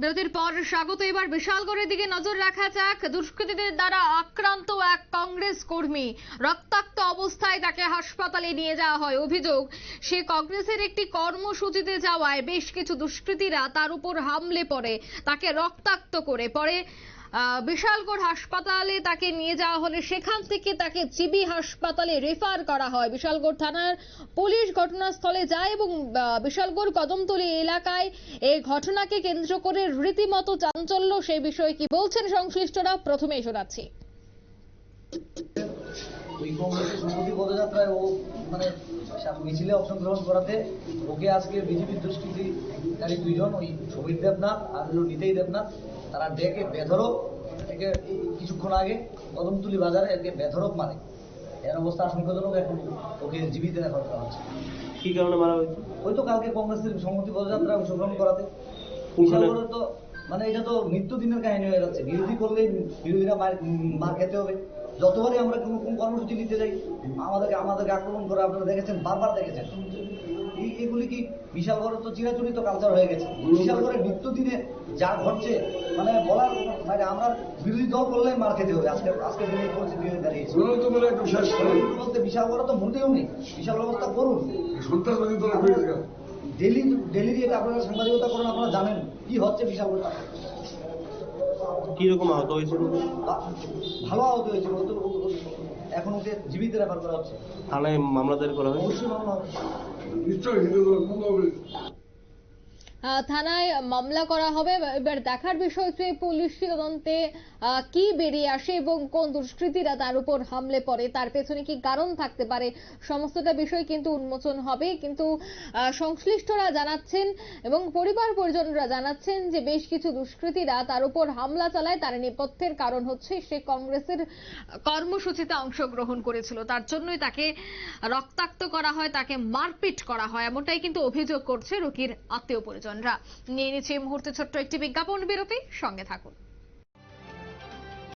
বিরতির পর স্বাগত। এবার বিশালগড়ের দিকে নজর রাখা যাক। দুষ্কৃতীদের দ্বারা আক্রান্ত এক কংগ্রেস কর্মী। রক্তাক্ত অবস্থায় তাকে হাসপাতালে নিয়ে যাওয়া হয় অভিযোগ। সে কংগ্রেসের একটি কর্মসূচিতে যাওয়ায় বেশ কিছু দুষ্কৃতীরা তার উপর হামলে পড়ে। তাকে রক্তাক্ত করে পরে বিশালগড় হাসপাতালে তাকে নিয়ে যাওয়া হলে সেখান থেকে তাকে জিবি হাসপাতালে রেফার করা হয়। বিশালগড় থানার পুলিশ ঘটনাস্থলে যায় এবং বিশালগড় কদমতলী এলাকায় এই ঘটনাকে কেন্দ্র করে রীতিমতো চাঞ্চল্য। সেই বিষয়ে কি বলছেন সংশ্লিষ্টরা? প্রথমে শোনাচ্ছি। মানে দেবনাথ আর হলো দেবনাথ তারা ডেকে বেধরক একে কিছুক্ষণ আগে কদমতুলি বাজারে একে বেধরক মারে। এর অবস্থা আশঙ্কাজনক এখন ওকে জীবিত রাখা করা হচ্ছে। কি কারণে মারা হয়েছে? ওই তো কালকে কংগ্রেসের সম্মতি পদযাত্রায় অংশগ্রহণ করাতে। তো মানে এটা তো নিত্যদিনের কাহিনী হয়ে যাচ্ছে। বিরোধী করলেই বিরোধীরা মার খেতে হবে। যতবারই আমরা কোনো কোন কর্মসূচি নিতে যাই আমাদেরকে আমাদেরকে আক্রমণ করে আপনারা দেখেছেন বারবার দেখেছেন। এই এগুলি কি বিশাল বড় তো চিরাচরিত কালচার হয়ে গেছে। বিশাল বড় নিত্যদিনে যা ঘটছে মানে বলার মানে আমরা বিরোধী দল করলেই মার খেতে হবে। আজকে আজকে দিনে পরিস্থিতি হয়ে দাঁড়িয়েছে। করে। বলতে বিশাল বড় তো মোটেও নেই। বিশাল ব্যবস্থা করুন। ডেলি ডেলি এটা আপনারা সাংবাদিকতা করেন আপনারা জানেন কি হচ্ছে বিশাল বড় কীরকম আহত হয়েছিল? ভালো আহত হয়েছে এখন ওকে জীবিত রেফার করা হচ্ছে। থানায় মামলা দায়ের করা হয়েছে? অবশ্যই মামলা হবে। নিশ্চয়ই হিন্দু দল কোন হবে আহ, থানায় মামলা করা হবে। এবার দেখার বিষয় হচ্ছে, পুলিশি তদন্তে কি বেরিয়ে আসে এবং কোন দুষ্কৃতীরা তার উপর হামলে পড়ে, তার পেছনে কি কারণ থাকতে পারে, সমস্তটা বিষয় কিন্তু উন্মোচন হবে। কিন্তু সংশ্লিষ্টরা জানাচ্ছেন এবং পরিবার পরিজনরা জানাচ্ছেন যে বেশ কিছু দুষ্কৃতীরা তার উপর হামলা চালায়। তার নেপথ্যের কারণ হচ্ছে, সে কংগ্রেসের কর্মসূচিতে অংশগ্রহণ করেছিল। তার জন্যই তাকে রক্তাক্ত করা হয়, তাকে মারপিট করা হয়, এমনটাই কিন্তু অভিযোগ করছে রোগীর আত্মীয় পরিজনরা নিয়ে নিচ্ছে এই মুহূর্তে ছোট্ট একটি বিজ্ঞাপন। বিরতি সঙ্গে থাকুন।